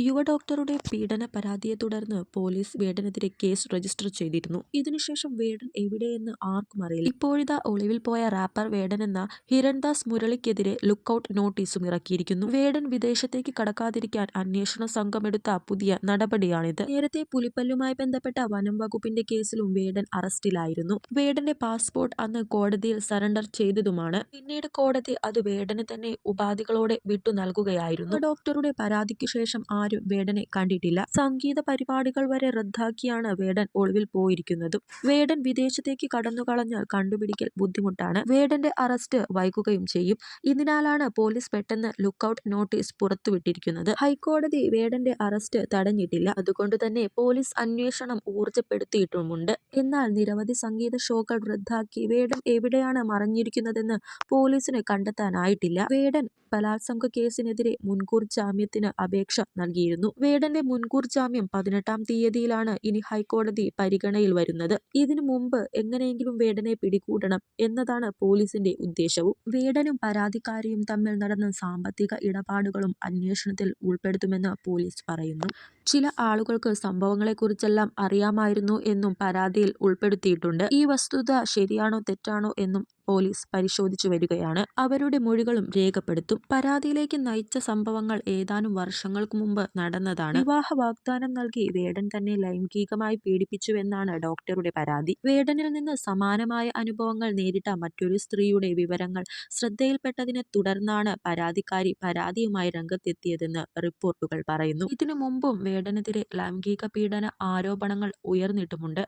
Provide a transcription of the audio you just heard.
യുവ ഡോക്ടറുടെ പീഡന പരാതിയെ തുടർന്ന് പോലീസ് വേടനെതിരെ കേസ് രജിസ്റ്റർ ചെയ്തിരുന്നു. ഇതിനുശേഷം വേടൻ എവിടെയെന്ന് ആർക്കും അറിയില്ല. ഇപ്പോഴിതാ ഒളിവിൽ പോയ റാപ്പർ വേടൻ എന്ന ഹിരൺദാസ് മുരളിക്കെതിരെ ലുക്കൌട്ട് നോട്ടീസും ഇറക്കിയിരിക്കുന്നു. വേടൻ വിദേശത്തേക്ക് കടക്കാതിരിക്കാൻ അന്വേഷണ സംഘം എടുത്ത പുതിയ നടപടിയാണിത്. നേരത്തെ പുലിപ്പല്ലുമായി ബന്ധപ്പെട്ട വനം വകുപ്പിന്റെ കേസിലും വേടൻ അറസ്റ്റിലായിരുന്നു. വേടന്റെ പാസ്പോർട്ട് അന്ന് കോടതിയിൽ സറണ്ടർ ചെയ്തതുമാണ്. പിന്നീട് കോടതി അത് വേടന് തന്നെ ഉപാധികളോടെ വിട്ടു നൽകുകയായിരുന്നു. ഡോക്ടറുടെ പരാതിക്ക് ശേഷം ആരും വേടനെ കണ്ടിട്ടില്ല. സംഗീത പരിപാടികൾ വരെ റദ്ദാക്കിയാണ് വേടൻ ഒളിവിൽ പോയിരിക്കുന്നത്. വേടൻ വിദേശത്തേക്ക് കടന്നു കളഞ്ഞാൽ കണ്ടുപിടിക്കൽ ബുദ്ധിമുട്ടാണ്. വേടന്റെ അറസ്റ്റ് വൈകുകയും ചെയ്യും. ഇതിനാലാണ് പോലീസ് പെട്ടെന്ന് ലുക്കൌട്ട് നോട്ടീസ് പുറത്തുവിട്ടിരിക്കുന്നത്. ഹൈക്കോടതി വേടന്റെ അറസ്റ്റ് തടഞ്ഞിട്ടില്ല. അതുകൊണ്ട് തന്നെ പോലീസ് അന്വേഷണം ഊർജപ്പെടുത്തിയിട്ടുമുണ്ട് എന്നാൽ നിരവധി സംഗീത ഷോകൾ റദ്ദാക്കി വേടൻ എവിടെയാണ് മറഞ്ഞിരിക്കുന്നതെന്ന് പോലീസിന് കണ്ടെത്താനായിട്ടില്ല. വേടൻ ബലാത്സംഗ കേസിനെതിരെ മുൻകൂർ ജാമ്യത്തിന് അപേക്ഷ നൽകിയിരുന്നു. വേടന്റെ മുൻകൂർ ജാമ്യം പതിനെട്ടാം തീയതിയിലാണ് ഇനി ഹൈക്കോടതി പരിഗണയിൽ വരുന്നത്. ഇതിനു മുമ്പ് എങ്ങനെയെങ്കിലും വേടനെ പിടികൂടണം എന്നതാണ് പോലീസിന്റെ ഉദ്ദേശവും. വേടനും പരാതിക്കാരിയും തമ്മിൽ നടന്ന സാമ്പത്തിക ഇടപാടുകളും അന്വേഷണത്തിൽ ഉൾപ്പെടുത്തുമെന്ന് പോലീസ് പറയുന്നു. ചില ആളുകൾക്ക് സംഭവങ്ങളെക്കുറിച്ചെല്ലാം അറിയാമായിരുന്നു എന്നും പരാതിയിൽ ഉൾപ്പെടുത്തിയിട്ടുണ്ട്. ഈ വസ്തുത ശരിയാണോ തെറ്റാണോ എന്നും പോലീസ് പരിശോധിച്ചു വരികയാണ്. അവരുടെ മൊഴികളും രേഖപ്പെടുത്തും. പരാതിയിലേക്ക് നയിച്ച സംഭവങ്ങൾ ഏതാനും വർഷങ്ങൾക്ക് മുമ്പ് നടന്നതാണ്. വിവാഹ വാഗ്ദാനം നൽകി വേടൻ തന്നെ ലൈംഗികമായി പീഡിപ്പിച്ചുവെന്നാണ് ഡോക്ടറുടെ പരാതി. വേടനിൽ നിന്ന് സമാനമായ അനുഭവങ്ങൾ നേരിട്ട മറ്റൊരു സ്ത്രീയുടെ വിവരങ്ങൾ ശ്രദ്ധയിൽപ്പെട്ടതിനെ തുടർന്നാണ് പരാതിക്കാരി പരാതിയുമായി രംഗത്തെത്തിയതെന്ന് റിപ്പോർട്ടുകൾ പറയുന്നു. ഇതിനു മുമ്പും വേടനെതിരെ ലൈംഗിക പീഡന ആരോപണങ്ങൾ ഉയർന്നിട്ടുമുണ്ട്.